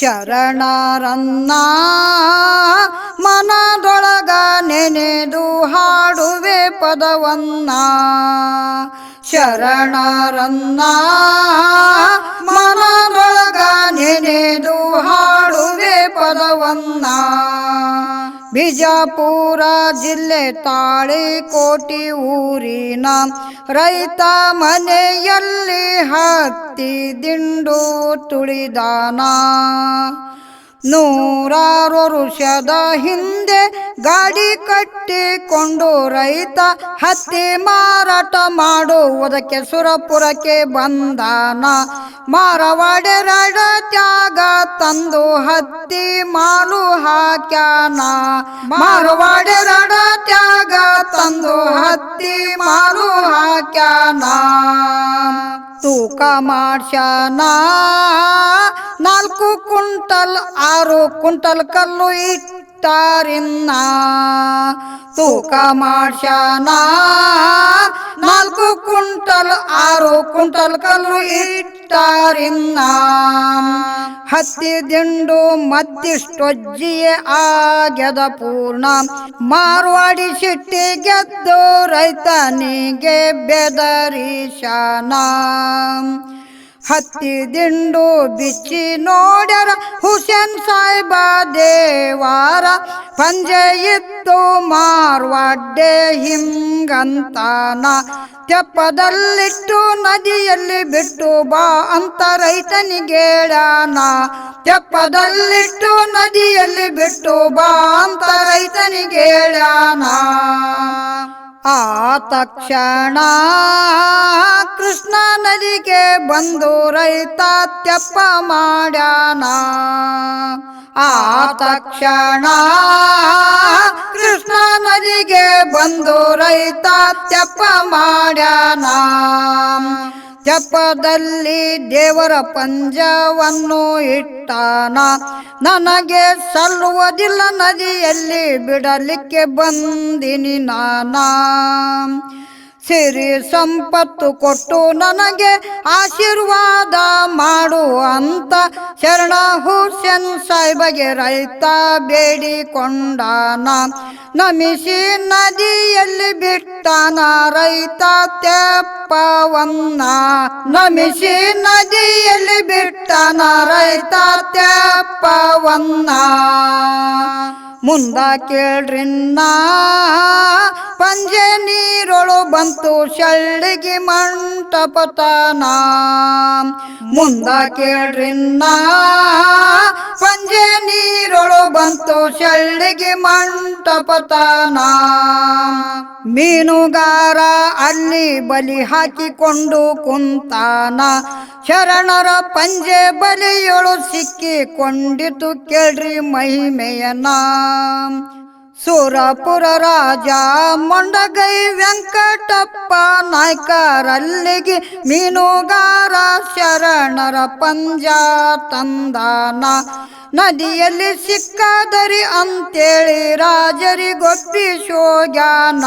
ಶರಣರನ್ನ ಮನದೊಳಗ ನೆನೆದು ಹಾಡುವೆ ಪದವನ್ನ. ಶರಣರನ್ನ ಮನದೊಳಗ ನೆನೆದು ಹಾಡುವೆ ಪದವನ್ನ. ಬಿಜಾಪುರ ಜಿಲ್ಲೆ ತಾಳಿಕೋಟಿ ಊರಿನ ರೈತ ಮನೆಯಲ್ಲಿ ಹತ್ತಿ ದಿಂಡು ತುಳಿದಾನ. ನೂರಾರು ವರುಷದ ಹಿಂದೆ ಗಾಡಿ ಕಟ್ಟಿಕೊಂಡು ರೈತ ಹತ್ತಿ ಮಾರಾಟ ಮಾಡುವುದಕ್ಕೆ ಸುರಪುರಕ್ಕೆ ಬಂದಾನ. ಮಾರವಾಡೆ ರಡ ತ್ಯಾಗ ತಂದು ಹತ್ತಿ ಮಾಲು ಹಾಕ್ಯಾನ. ಮಾರವಾಡೆ ರಡ ತ್ಯಾಗ ತಂದು ಹತ್ತಿ ಮಾಲು ಹಾಕ್ಯಾನ. ತೂಕ ಮಾಡ್ಸ್ಯಾನ. ನಾಲ್ಕು ಕುಂಟಲ್ ಆರು ಕುಂಟಲ್ ಕಲ್ಲು ಇಟ್ಟಾರಿನ್ನ. ತೂಕ ಮಾಡ್ಸ್ಯಾನ. ನಾಲ್ಕು ಕುಂಟಲ್ ಆರು ಕುಂಟಲ್ ಕಲ್ಲು ಇಟ್ಟಾರಿನ್ನ. ಹತ್ತಿ ದಿಂಡು ಮತ್ತಿಷ್ಟೊಜ್ಜಿಯೇ ಆಗ್ಯದ ಪೂರ್ಣ. ಮಾರ್ವಾಡಿ ಸಿಟ್ಟಿ ಗೆದ್ದು ರೈತನಿಗೆ ಬೆದರಿಶಾನ. ಹತ್ತಿ ದಿಂಡು ಬಿಚ್ಚಿ ನೋಡ್ಯಾರ. ಹುಸೇನ್ ಸಾಹೇಬ ದೇವಾರ ಪಂಜೆ ಇತ್ತು ಮಾರ್ವಾಡ್ಡೆ ಹಿಂಗಂತಾನ. ತೆಪ್ಪದಲ್ಲಿಟ್ಟು ನದಿಯಲ್ಲಿ ಬಿಟ್ಟು ಬಾ ಅಂತ ರೈತನಿಗೇಳಾನ ತೆಪ್ಪದಲ್ಲಿಟ್ಟು ನದಿಯಲ್ಲಿ ಬಿಟ್ಟು ಬಾ ಅಂತ ರೈತನಿಗೇಳಾನ ಆ ತಕ್ಷಣ ಕೃಷ್ಣ ನದಿಗೆ ಬಂದು ರೈತ ತೆಪ್ಪ ಮಾಡ್ಯಾನ. ಆ ತಕ್ಷಣ ಕೃಷ್ಣ ನದಿಗೆ ಬಂದು ರೈತ ತೆಪ್ಪ ಮಾಡ್ಯಾನ. ತೆಪ್ಪದಲ್ಲಿ ದೇವರ ಪಂಜವನ್ನು ಇಟ್ಟಾನ. ನನಗೆ ಸಲ್ಲುವುದಿಲ್ಲ ನದಿಯಲ್ಲಿ ಬಿಡಲಿಕ್ಕೆ ಬಂದಿನಿ ನಾನ. ಸಿರಿ ಸಂಪತ್ತು ಕೊಟ್ಟು ನನಗೆ ಆಶೀರ್ವಾದ ಮಾಡು ಅಂತ ಶರಣ ಹುಸೇನ್ ಸಾಹೇಬಗೆ ರೈತ ಬೇಡಿಕೊಂಡಾನ ನಮಿಸಿ ನದಿಯಲ್ಲಿ ಬಿಟ್ಟಾನ, ರೈತ ತೆಪ್ಪವನ್ನ. ನಮಿಸಿ ನದಿಯಲ್ಲಿ ಬಿಟ್ಟಾನ, ರೈತ ತೆಪ್ಪವನ್ನ. ಮುಂದ ಕೇಳ್ರಿನ್ನ ಪಂಜೆ ನೀರೊಳು ಬಂತು ಶಳ್ಳಿಗೆ ಮಂಟಪತನ ಮುಂದ ಕೇಳ್ರಿನ್ನ, ಪಂಜೆ ನೀರೊಳು ಬಂತು ಶಳ್ಳಿಗೆ ಮಂಟಪತನ ಮೀನುಗಾರ ಅಲ್ಲಿ ಬಲಿ ಹಾಕಿಕೊಂಡು ಕುಂತಾನ. ಶರಣರ ಪಂಜೆ ಬಲಿಯೊಳು ಸಿಕ್ಕಿಕೊಂಡಿತು ಕೇಳ್ರಿ ಮಹಿಮೆಯನ ಸುರಪುರ ರಾಜ ಮೊಂಡಗೈ ವೆಂಕಟಪ್ಪ ನಾಯ್ಕರಲ್ಲಿಗೆ ಮೀನುಗಾರ ಶರಣರ ಪಂಜ ತಂದಾನ. ನದಿಯಲ್ಲಿ ಸಿಕ್ಕದರಿ ಅಂತೇಳಿ ರಾಜರಿ ಗೊಪ್ಪಿಸೋಗ್ಯಾನ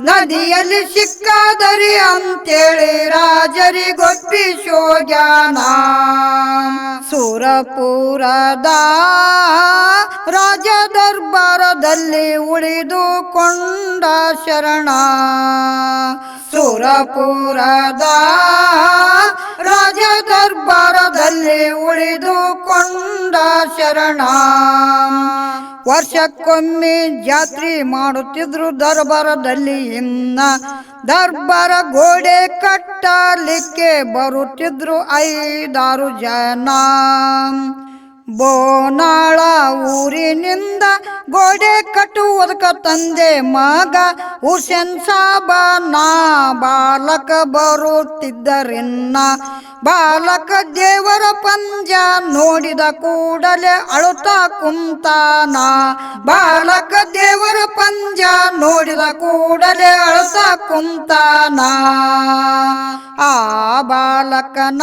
ನದಿಯಲ್ಲಿ ಸಿಕ್ಕಾದರಿ ಅಂತೇಳಿ ರಾಜರಿ ಗೊಪ್ಪಿಸೋಗ್ಯಾನ ಸುರಪುರದ ರಾಜ ದರ್ಬಾರದಲ್ಲಿ ಉಳಿದುಕೊಂಡ ಶರಣ. ಸುರಪುರದ ರಾಜ ದರ್ಬಾರದಲ್ಲಿ ಉಳಿದುಕೊಂಡ ಶರಣ. ವರ್ಷಕ್ಕೊಮ್ಮೆ ಜಾತ್ರೆ ಮಾಡುತ್ತಿದ್ರು ದರ್ಬಾರದಲ್ಲಿ. ಇನ್ನ ದರ್ಬಾರ ಗೋಡೆ ಕಟ್ಟಲಿಕ್ಕೆ ಬರುತ್ತಿದ್ರು ಐದಾರು ಜನ. ಬೋನಾಳ ಊರಿನಿಂದ ಗೋಡೆ ಕಟ್ಟುವುದಕ್ಕ ತಂದೆ ಮಗ ಹುಸೇನ್ ಸಾಬ, ನಾ ಬಾಲಕ ಬರುತ್ತಿದ್ದರಿನ್ನ. ಬಾಲಕ ದೇವರ ಪಂಜ ನೋಡಿದ ಕೂಡಲೇ ಅಳುತ್ತಾ ಕುಂತಾನ. ಬಾಲಕ ಪಂಜ ನೋಡಿದ ಕೂಡಲೇ ಅಳಸ ಕುಂತಾನ. ಆ ಬಾಲಕನ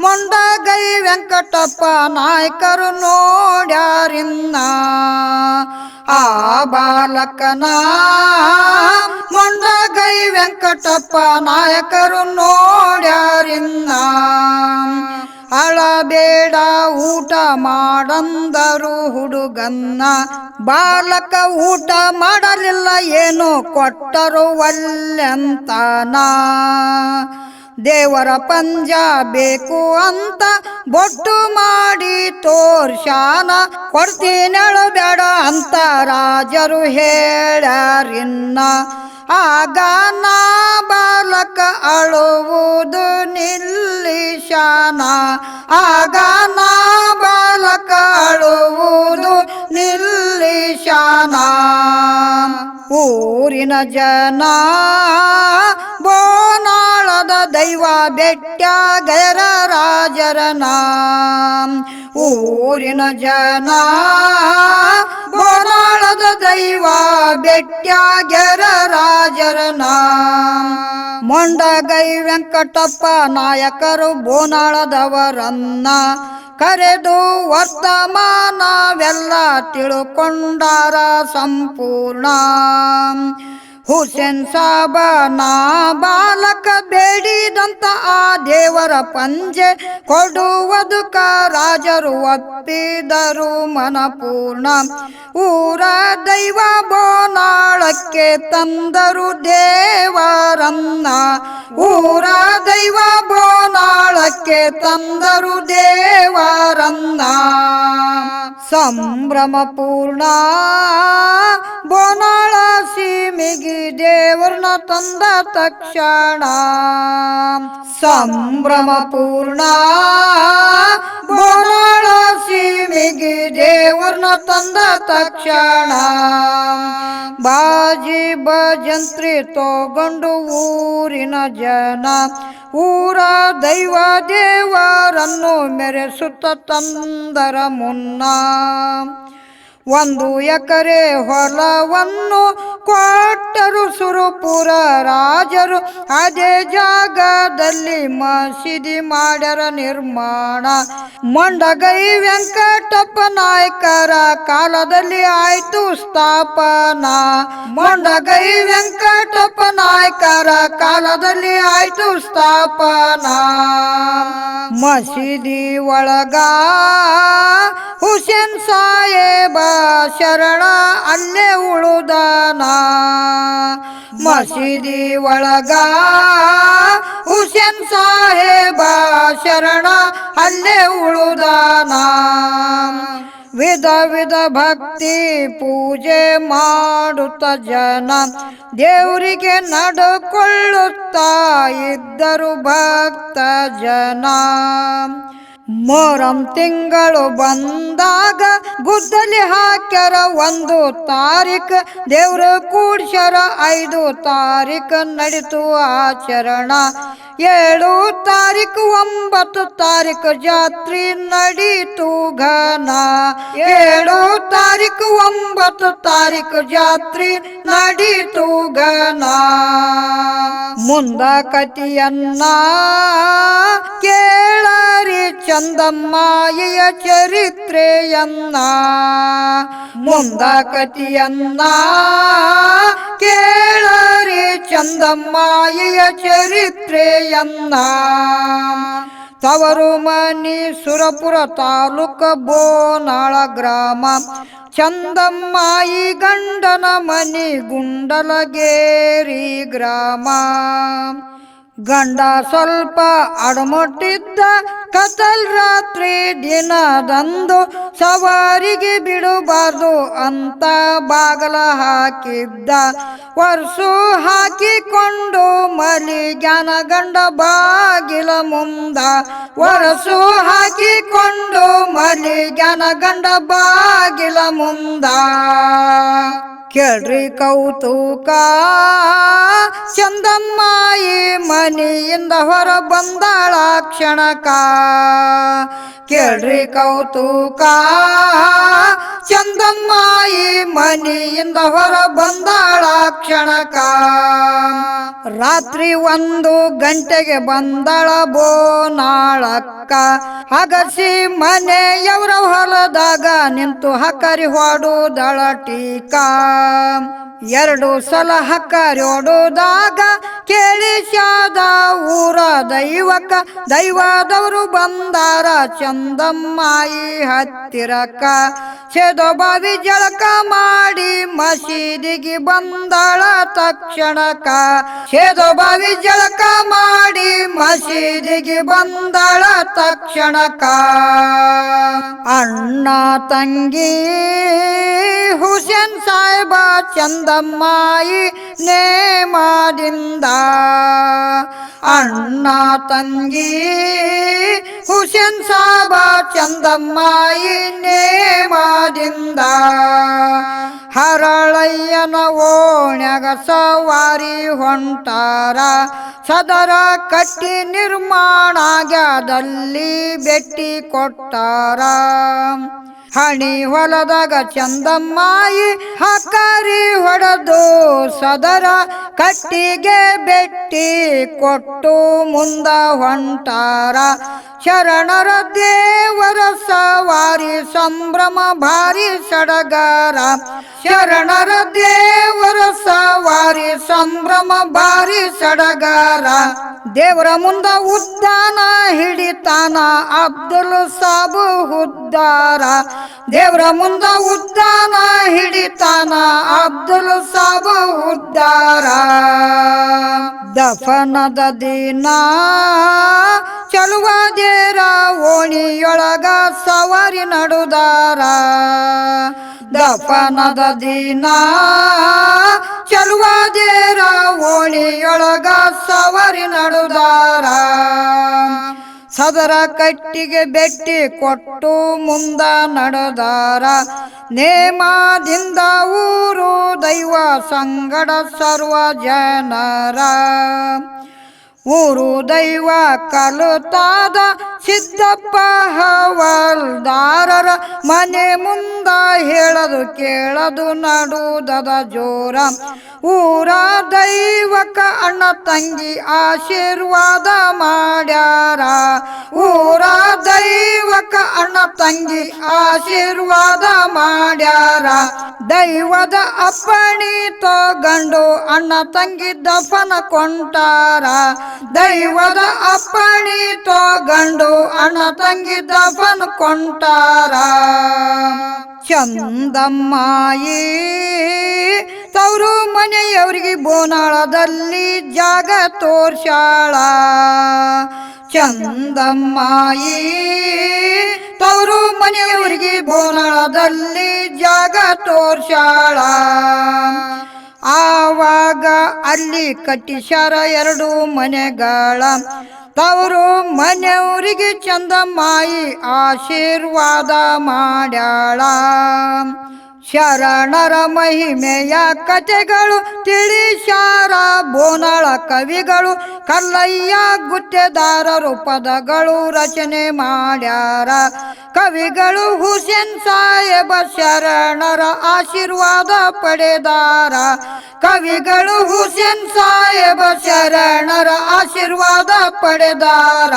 ಮೊಂಡಗೈ ವೆಂಕಟಪ್ಪ ನಾಯಕರು ನೋಡ್ಯಾರಿನ್ನ. ಆ ಬಾಲಕನ ಮೊಂಡಗೈ ವೆಂಕಟಪ್ಪ ನಾಯಕರು ನೋಡ್ಯಾರಿನ್ನ. ಅಳಬೇಡ ಊಟ ಮಾಡಂದರು ಹುಡುಗನ್ನ. ಬಾಲಕ ಊಟ ಮಾಡಲಿಲ್ಲ, ಏನು ಕೊಟ್ಟರು ಒಲ್ಲೆಂತನ. ದೇವರ ಪಂಜ ಬೇಕು ಅಂತ ಬೊಟ್ಟು ಮಾಡಿ ತೋರ್ಷಾನ ಕೊಡ್ತೀನಳು ಬೇಡ ಅಂತ ರಾಜರು ಹೇಳ್ಯಾರಿನ್ನ. ಆಗ ನಾ ಬಾಲಕ ಅಳುವುದು ನಿಲ್ಲಿಶಾನ ಆಗ ನಾ ಅಳುವುದು ನಿಲ್ಲಿಶಾನ ಊರಿನ ಜನ ಬೋನಾಳದ ದೈವ ಬೆಟ್ಟ ಗೈರ ರಾಜರನ ಊರಿನ ಜನ ಬೋನಾಳದ ದೈವ ಬೆಟ್ಟ ಗೆರ ರಾಜರನ ಮೊಂಡಗೈ ವೆಂಕಟಪ್ಪ ನಾಯಕರು ಬೋನಾಳದವರನ್ನ ಕರೆದು ವರ್ತಮಾನವೆಲ್ಲ ತಿಳುಕೊಂಡಾರ ಸಂಪೂರ್ಣ. ಹುಸೇನ್ ಸಾಬ ನಾ ಬಾಲಕ ಬೇಡಿದಂತ ಆ ದೇವರ ಪಂಜೆ ಕೊಡುವುದುಕ ರಾಜರು ಒಪ್ಪಿದರು ಮನಪೂರ್ಣ. ಊರ ದೈವ ಬೋನಾಳಕ್ಕೆ ತಂದರು ದೇವರನ್ನ. ಊರ ದೈವ ಬೋನಾಳಕ್ಕೆ ತಂದರು ದೇವರನ್ನ. ಸಂಭ್ರಮ ಪೂರ್ಣ ಬೋನಾಳ ಸೀಮಿಗಿ ದೇವರನ್ನ ತಂದ ತಕ್ಷಣ ಸಂಭ್ರಮ ಪೂರ್ಣ. ಬೋನಾಳ ಸೀಮಿಗೆ ತಂದ ತಕ್ಷಣ ಬಾಜಿ ಭಜಂತ್ರಿ ತಗೊಂಡು ಊರಿನ ಜನ, ಊರ ದೈವ ದೇವರನ್ನು ಮೆರೆಸುತ್ತ ತಂದರ ಮುನ್ನ. ಒಂದು ಎಕರೆ ಹೊಲವನ್ನು ಕೊಟ್ಟರು ಸುರುಪುರ ರಾಜರು ಅದೇ ಜಾಗದಲ್ಲಿ ಮಸೀದಿ ಮಾಡ್ಯಾರ ನಿರ್ಮಾಣ. ಮಂಡಗೈ ವೆಂಕಟಪ್ಪ ನಾಯಕರ ಕಾಲದಲ್ಲಿ ಆಯ್ತು ಸ್ಥಾಪನಾ. ಮಂಡಗೈ ವೆಂಕಟಪ್ಪ ನಾಯಕರ ಕಾಲದಲ್ಲಿ ಆಯ್ತು ಸ್ಥಾಪನಾ. ಮಸೀದಿ ಒಳಗ ಹುಸೇನ್ ಸಾಹೇಬ ಶರಣ ಅನ್ನೆ ಉಳುದಾನ. ಮಸೀದಿ ಒಳಗ ಹುಸೇನ್ ಸಾಹೇಬ ಶರಣ ಅನ್ನೆ ಉಳುದಾನ. ವಿಧ ವಿಧ ಭಕ್ತಿ ಪೂಜೆ ಮಾಡುತ್ತ ಜನ ದೇವರಿಗೆ ನಡುಕೊಳ್ಳುತ್ತಾ ಇದ್ದರು ಭಕ್ತ ಜನ. ಮೊರಂ ತಿಂಗಳು ಬಂದಾಗ ಗುದ್ದಲಿ ಹಾಕ್ಯಾರ ಒಂದು ತಾರೀಖ್, ದೇವ್ರ ಕೂಡ್ಸ್ಯಾರ ಐದು ತಾರೀಖ್ ನಡೀತು ಆಚರಣ. ಏಳು ತಾರೀಕು ಒಂಬತ್ತು ತಾರೀಕು ಜಾತ್ರೆ ನಡೀತು ಘನ. ಏಳು ತಾರೀಕು ಒಂಬತ್ತು ತಾರೀಕು ಜಾತ್ರೆ ನಡೀತು ಘನ. ಮುಂದ ಕತಿಯನ್ನ ಕೇಳರಿ ಚಂದಮ್ಮಾಯಿಯ ಚರಿತ್ರೆಯನ್ನ. ಮುಂದ ಕತಿಯನ್ನ ಕೇಳರಿ ಚಂದಮ್ಮಾಯಿಯ ಚರಿತ್ರೆಯನ್ನ. ತವರು ಮನಿ ಸುರಪುರ ತಾಲೂಕ ಬೋನಾಳ ಗ್ರಾಮ. ಚಂದಮ್ಮಾಯಿ ಗಂಡನ ಮನಿ ಗುಂಡಲಗೇರಿ ಗ್ರಾಮ. ಗಂಡ ಸ್ವಲ್ಪ ಅಡಮುಟ್ಟಿದ್ದ ಕತಲ್ ರಾತ್ರಿ ದಿನದಂದು ಸವಾರಿಗೆ ಬಿಡಬಾರ್ದು ಅಂತ ಬಾಗಲ ಹಾಕಿದ್ದ. ವರ್ಷು ಹಾಕಿಕೊಂಡು ಮಲಿಗ್ಯಾನ ಗಂಡ ಬಾಗಿಲ ಮುಂದ. ವರಸು ಹಾಕಿಕೊಂಡು ಮಲಿಗ್ಯಾನ ಗಂಡ ಬಾಗಿಲ ಮುಂದ. ಕೇಳ್ರಿ ಕೌತುಕ. ಚಂದಮ್ಮಾಯಿ ಮನೆಯಿಂದ ಹೊರ ಬಂದಾಳ ಕ್ಷಣಕ. ಕೇಳ್ರಿ ಕೌತುಕ. ಚಂದಮ್ಮಾಯಿ ಮನೆಯಿಂದ ಹೊರ ಬಂದಾಳ ಕ್ಷಣಕ. ರಾತ್ರಿ ಒಂದು ಗಂಟೆಗೆ ಬಂದಳ ಬೋನಾಳಕ್ಕ ಹಗಸಿ ಮನೆಯವರ ಹೊಲದಾಗ ನಿಂತು ಹಕರಿ ಹೊಡುದಳ ಟೀಕ. ಎರಡು ಸಲ ಕೇಳಿ ಕೇಳಿಸ್ಯಾದ ಊರ ದೈವಕ್ಕ, ದೈವದವರು ಬಂದಾರ ಚಂದಮ್ಮಾಯಿ ಹತ್ತಿರಕ್ಕ. ಬಾವಿ ಜಳಕ ಮಾಡಿ ಮಸೀದಿಗೆ ಬಂದಾಳ ತಕ್ಷಣಕ ಬಾವಿ ಜಳಕ ಮಾಡಿ ಮಸೀದಿಗೆ ಬಂದಾಳ ತಕ್ಷಣಕ ಅಣ್ಣ ತಂಗಿ ಹುಸೇನ್ ಸಾಹೇಬ ಚಂದಮ್ಮಾಯಿ ನೇಮದಿಂದ ಅಣ್ಣ ತಂಗಿ ಹುಸೇನ್ ಸಾಬ ಚಂದಮ್ಮಾಯಿ ನೇಮದಿಂದ ಹರಳಯ್ಯನ ಓಣ್ಯಾಗ ಸವಾರಿ ಹೊಂಟಾರ. ಸದರ ಕಟ್ಟಿ ನಿರ್ಮಾಣ ಬೆಟ್ಟಿ ಕೊಟ್ಟಾರ. ಹಣಿ ಹೊಲದಾಗ ಚಂದಮ್ಮಾಯಿ ಹಕ್ಕರಿ ಹೊಡೆದು ಸದರ ಕಟ್ಟಿಗೆ ಬೆಟ್ಟಿ ಕೊಟ್ಟು ಮುಂದ ಹೊಂಟಾರ. ಶರಣರ ದೇವರ ಸವಾರಿ ಸಂಭ್ರಮ ಭಾರಿ ಸಡಗರ. ಶರಣರ ದೇವರ ಸವಾರಿ ಸಂಭ್ರಮ ಭಾರಿ ಸಡಗರ. ದೇವರ ಮುಂದ ಉದ್ದಾನ ಹಿಡಿತಾನ ಅಬ್ದುಲ್ ಸಾಬು ಹುದ್ದಾರ ದೇವರ ಮುಂದ ಉದ್ದಾನ ಹಿಡಿತಾನ ಅಬ್ದುಲ್ ಸಾಬು ಹುದ್ದಾರ ದಫನದ ದಿನ ಚಲುವ ದೇರ ಓಣಿಯೊಳಗ ಸವಾರಿ ನಡುದಾರ. ದಪ್ಪನದ ದಿನ ಚಲುವ ದೇರ ಓಣಿಯೊಳಗ ಸವಾರಿ ನಡುದಾರ. ಸದರ ಕಟ್ಟಿಗೆ ಬೆಟ್ಟಿ ಕೊಟ್ಟು ಮುಂದ ನಡೆದಾರ. ನೇಮದಿಂದ ಊರು ದೈವ ಸಂಗಡ ಸರ್ವ ಜನರ. ಊರು ದೈವ ಕಲುತಾದ ಸಿದ್ದಪ್ಪ ಹವಲ್ದಾರರ ಮನೆ ಮುಂದ ಹೇಳದು ಕೇಳದು ನಡುದದ ಜೋರ. ಊರ ದೈವಕ ಅಣ್ಣ ತಂಗಿ ಆಶೀರ್ವಾದ ಮಾಡ್ಯಾರ. ಊರ ಅಣ್ಣ ತಂಗಿ ಆಶೀರ್ವಾದ ಮಾಡ್ಯಾರ. ದೈವದ ಅಪ್ಪಣಿ ತಗೊಂಡು ಅಣ್ಣ ತಂಗಿ ದಫನ ಕೊಂಟಾರ. ದೈವದ ಅಪ್ಪಣಿ ತಗೊಂಡು ಅಣ್ಣ ತಂಗಿ ದಫನ ಕೊಂಟಾರ. ಚಂದಮ್ಮಾಯಿ, ತವರು ಮನೆಯವರಿಗೆ ಬೋನಾಳದಲ್ಲಿ ಜಾಗ ತೋರ್ಸಾಳ ಚಂದಮ್ಮಾಯಿ ತವರು ಮನೆಯವರಿಗೆ ಬೋನಾಳದಲ್ಲಿ ಜಾಗ ತೋರ್ಸಾಳ ಆವಾಗ ಅಲ್ಲಿ ಕಟ್ಟಿಸಾರ ಎರಡು ಮನೆಗಳ. ತವರು ಮನೆಯವರಿಗೆ ಚಂದ ಮಾಯಿ ಆಶೀರ್ವಾದ ಮಾಡ್ಯಾಳ. ಶರಣರ ಮಹಿಮೆಯ ಕಥೆಗಳು, ತಿಳಿಶಾರ ಬೋನಾಳ ಕವಿಗಳು, ಕಲ್ಲಯ್ಯ ಗುತ್ತೆದಾರರು ಪದಗಳು ರಚನೆ ಮಾಡ್ಯಾರ. ಕವಿಗಳು ಹುಸೇನ್ ಸಾಹೇಬ ಶರಣರ ಆಶೀರ್ವಾದ ಪಡೆದಾರ. ಕವಿಗಳು ಹುಸೇನ್ ಸಾಹೇಬ ಶರಣರ ಆಶೀರ್ವಾದ ಪಡೆದಾರ.